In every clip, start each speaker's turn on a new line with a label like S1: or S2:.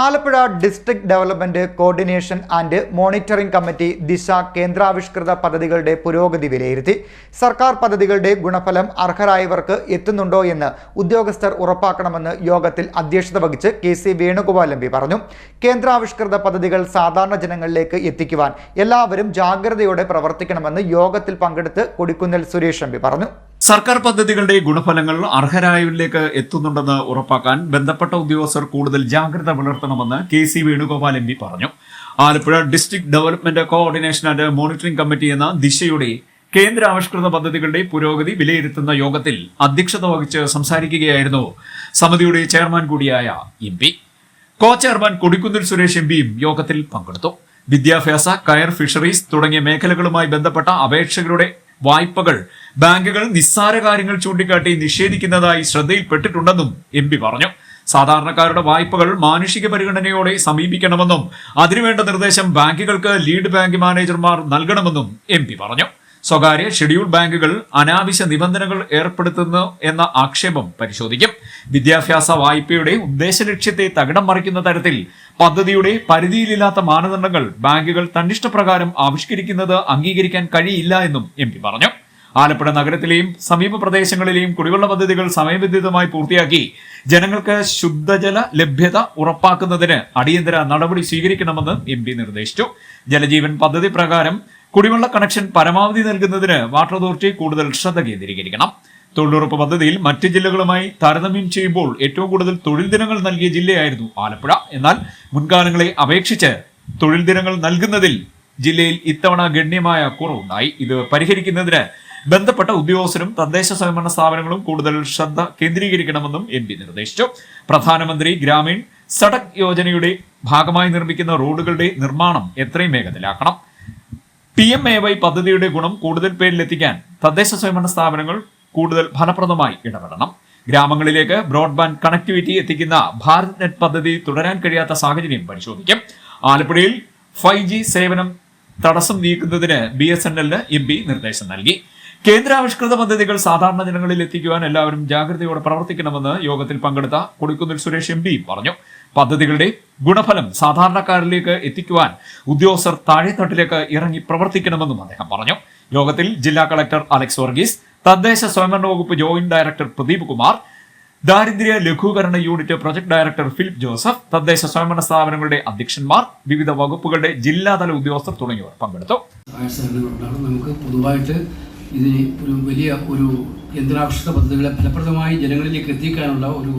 S1: Alappuzha district development coordination and monitoring committee Disha കേന്ദ്രാവിഷ്കൃത പദ്ധതികളുടെ പുരോഗതി വിലയിരുത്തി. സർക്കാർ പദ്ധതികളുടെ ഗുണഫലം അർഹരായവർക്ക് എത്തുന്നുണ്ടോ എന്ന് ഉദ്യോഗസ്ഥർ ഉറപ്പാക്കണമെന്ന് യോഗത്തിൽ അധ്യക്ഷത വഹിച്ച് K C Venugopal M P പറഞ്ഞു. കേന്ദ്രാവിഷ്കൃത പദ്ധതികൾ സാധാരണ ജനങ്ങളിലേക്ക് എത്തിക്കുവാൻ എല്ലാവരും ജാഗ്രതയോടെ പ്രവർത്തിക്കണമെന്ന് യോഗത്തിൽ പങ്കെടുത്ത് കൊടിക്കുന്നിൽ സുരേഷ് എം പറഞ്ഞു.
S2: സർക്കാർ പദ്ധതികളുടെ ഗുണഫലങ്ങൾ അർഹരായവരിലേക്ക് എത്തുന്നുണ്ടെന്ന് ഉറപ്പാക്കാൻ ബന്ധപ്പെട്ട ഉദ്യോഗസ്ഥർ കൂടുതൽ ജാഗ്രത പുലർത്തണമെന്ന് K C Venugopal M P പറഞ്ഞു. Alappuzha district development coordination and monitoring committee എന്ന ദിശയുടെ കേന്ദ്ര ആവിഷ്കൃത പദ്ധതികളുടെ പുരോഗതി വിലയിരുത്തുന്ന യോഗത്തിൽ അധ്യക്ഷത വഹിച്ച് സംസാരിക്കുകയായിരുന്നു സമിതിയുടെ ചെയർമാൻ കൂടിയായ M P. Co chairman Kodikunnil Suresh M പിയും യോഗത്തിൽ പങ്കെടുത്തു. വിദ്യാഭ്യാസ കയർ ഫിഷറീസ് തുടങ്ങിയ മേഖലകളുമായി ബന്ധപ്പെട്ട അപേക്ഷകരുടെ വായ്പകൾ. ബാങ്കുകൾ നിസ്സാര കാര്യങ്ങൾ ചൂണ്ടിക്കാട്ടി നിഷേധിക്കുന്നതായി ശ്രദ്ധയിൽപ്പെട്ടിട്ടുണ്ടെന്നും എം പി പറഞ്ഞു. സാധാരണക്കാരുടെ വായ്പകൾ മാനുഷിക പരിഗണനയോടെ സമീപിക്കണമെന്നും അതിനുവേണ്ട നിർദ്ദേശം ബാങ്കുകൾക്ക് ലീഡ് ബാങ്ക് മാനേജർമാർ നൽകണമെന്നും എം പറഞ്ഞു. സ്വകാര്യ ഷെഡ്യൂൾ ബാങ്കുകൾ അനാവശ്യ നിബന്ധനകൾ ഏർപ്പെടുത്തുന്നു എന്ന ആക്ഷേപം പരിശോധിക്കും. വിദ്യാഭ്യാസ വായ്പയുടെ ഉദ്ദേശ ലക്ഷ്യത്തെ തകിടം മറിക്കുന്ന തരത്തിൽ പദ്ധതിയുടെ പരിധിയിലില്ലാത്ത മാനദണ്ഡങ്ങൾ ബാങ്കുകൾ തന്നിഷ്ടപ്രകാരം ആവിഷ്കരിക്കുന്നത് അംഗീകരിക്കാൻ കഴിയില്ല എന്നും എം പി പറഞ്ഞു. ആലപ്പുഴ നഗരത്തിലെയും സമീപ പ്രദേശങ്ങളിലെയും കുടിവെള്ള പദ്ധതികൾ സമയബന്ധിതമായി പൂർത്തിയാക്കി ജനങ്ങൾക്ക് ശുദ്ധജല ലഭ്യത ഉറപ്പാക്കുന്നതിന് അടിയന്തര നടപടി സ്വീകരിക്കണമെന്ന് എം പി നിർദ്ദേശിച്ചു. ജലജീവൻ പദ്ധതി പ്രകാരം കുടിവെള്ള കണക്ഷൻ പരമാവധി നൽകുന്നതിന് വാട്ടർ അതോറിറ്റി കൂടുതൽ ശ്രദ്ധ കേന്ദ്രീകരിക്കണം. തൊഴിലുറപ്പ് പദ്ധതിയിൽ മറ്റ് ജില്ലകളുമായി താരതമ്യം ചെയ്യുമ്പോൾ ഏറ്റവും കൂടുതൽ തൊഴിൽ ദിനങ്ങൾ നൽകിയ ജില്ലയായിരുന്നു ആലപ്പുഴ. എന്നാൽ മുൻകാലങ്ങളെ അപേക്ഷിച്ച് തൊഴിൽ ദിനങ്ങൾ നൽകുന്നതിൽ ജില്ലയിൽ ഇത്തവണ ഗണ്യമായ കുറവുണ്ടായി. ഇത് പരിഹരിക്കുന്നതിന് ബന്ധപ്പെട്ട ഉദ്യോഗസ്ഥരും തദ്ദേശ സ്വയംഭരണ സ്ഥാപനങ്ങളും കൂടുതൽ ശ്രദ്ധ കേന്ദ്രീകരിക്കണമെന്നും എം പി നിർദ്ദേശിച്ചു. പ്രധാനമന്ത്രി ഗ്രാമീൺ സഡക് യോജനയുടെ ഭാഗമായി നിർമ്മിക്കുന്ന റോഡുകളുടെ നിർമ്മാണം എത്രയും വേഗത്തിലാക്കണം. പി എം എ വൈ പദ്ധതിയുടെ ഗുണം കൂടുതൽ പേരിലെത്തിക്കാൻ തദ്ദേശ സ്വയംഭരണ സ്ഥാപനങ്ങൾ കൂടുതൽ ഫലപ്രദമായി ഇടപെടണം. ഗ്രാമങ്ങളിലേക്ക് ബ്രോഡ്ബാൻഡ് കണക്ടിവിറ്റി എത്തിക്കുന്ന ഭാരത് നെറ്റ് പദ്ധതി തുടരാൻ കഴിയാത്ത സാഹചര്യം പരിശോധിക്കും. ആലപ്പുഴയിൽ ഫൈവ് ജി സേവനം തടസ്സം നീക്കുന്നതിന് ബി എസ് എൻ എല്ലിന് എം പി നിർദ്ദേശം നൽകി. കേന്ദ്രാവിഷ്കൃത പദ്ധതികൾ സാധാരണ ജനങ്ങളിൽ എത്തിക്കുവാൻ എല്ലാവരും ജാഗ്രതയോടെ പ്രവർത്തിക്കണമെന്ന് യോഗത്തിൽ പങ്കെടുത്ത കൊടിക്കുന്നിൽ സുരേഷ് എം പറഞ്ഞു. പദ്ധതികളുടെ ഗുണഫലം സാധാരണക്കാരിലേക്ക് എത്തിക്കുവാൻ ഉദ്യോഗസ്ഥർ താഴെത്തട്ടിലേക്ക് ഇറങ്ങി പ്രവർത്തിക്കണമെന്നും അദ്ദേഹം പറഞ്ഞു. യോഗത്തിൽ ജില്ലാ കളക്ടർ അലക്സ് വർഗീസ് തദ്ദേശ സ്വയംഭരണ വകുപ്പ് ജോയിന്റ് ഡയറക്ടർ പ്രദീപ് കുമാർ ദാരിദ്ര്യ ലഘൂകരണ unit project director Philip Joseph തദ്ദേശ സ്വയംഭരണ സ്ഥാപനങ്ങളുടെ അധ്യക്ഷന്മാർ വിവിധ വകുപ്പുകളുടെ ജില്ലാതല ഉദ്യോഗസ്ഥർ തുടങ്ങിയവർ പങ്കെടുത്തു.
S3: നമുക്ക് പൊതുവായിട്ട് ഇതിന് ഒരു വലിയ ഒരു യന്ത്രാവിഷ്കൃത പദ്ധതികളെ ഫലപ്രദമായി ജനങ്ങളിലേക്ക് എത്തിക്കാനുള്ള ഒരു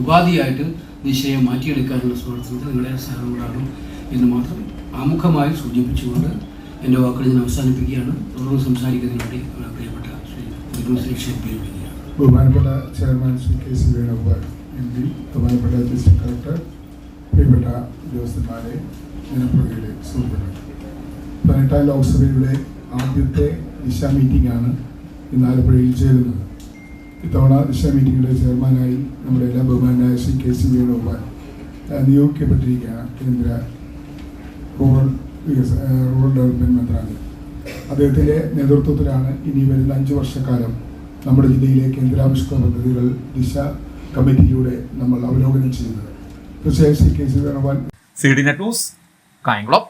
S3: ഉപാധിയായിട്ട് നിശ്ചയം മാറ്റിയെടുക്കാനുള്ള പ്രവർത്തനത്തിൽ നിങ്ങളുടെ സഹകരണം ഉണ്ടാകണം എന്ന് മാത്രം ആമുഖമായി സൂചിപ്പിച്ചുകൊണ്ട് എന്റെ വാക്കുകൾ ഞാൻ അവസാനിപ്പിക്കുകയാണ്. തുടർന്ന് സംസാരിക്കുന്നതിന് വേണ്ടി പ്രിയപ്പെട്ട പി വിളിക്കുകയാണ്
S4: ബഹുമാനപ്പെട്ട chairman Shri K C Venugopal M P ബഹുമാനപ്പെട്ട ഡിസ്ട്രിക്ട് കളക്ടർ പ്രിയപ്പെട്ട ഉദ്യോഗസ്ഥന്മാരെ ജനപ്രതിയുടെ സുഹൃത്തുക്കൾ പതിനെട്ടാം ലോക്സഭയുടെ ആദ്യത്തെ ദിശ മീറ്റിംഗ് ആണ് ഇന്ന് ആലപ്പുഴയിൽ ചേരുന്നത്. ഇത്തവണ ദിശ മീറ്റിംഗിന്റെ ചെയർമാനായി നമ്മുടെ എല്ലാ ബഹുമാനായ ശ്രീ കെ സി വേണുഗോപാൽ നിയോഗിക്കപ്പെട്ടിരിക്കുകയാണ് കേന്ദ്ര റൂറൽ വികസന റൂറൽ ഡെവലപ്മെന്റ് മന്ത്രാലയം. അദ്ദേഹത്തിന്റെ നേതൃത്വത്തിലാണ് ഇനി വരുന്ന അഞ്ച് വർഷക്കാലം നമ്മുടെ ജില്ലയിലെ കേന്ദ്രാവിഷ്കൃത പദ്ധതികൾ ദിശ കമ്മിറ്റിയിലൂടെ നമ്മൾ അവലോകനം ചെയ്യുന്നത്. തീർച്ചയായും C K C
S2: C D net news Kayamkulam.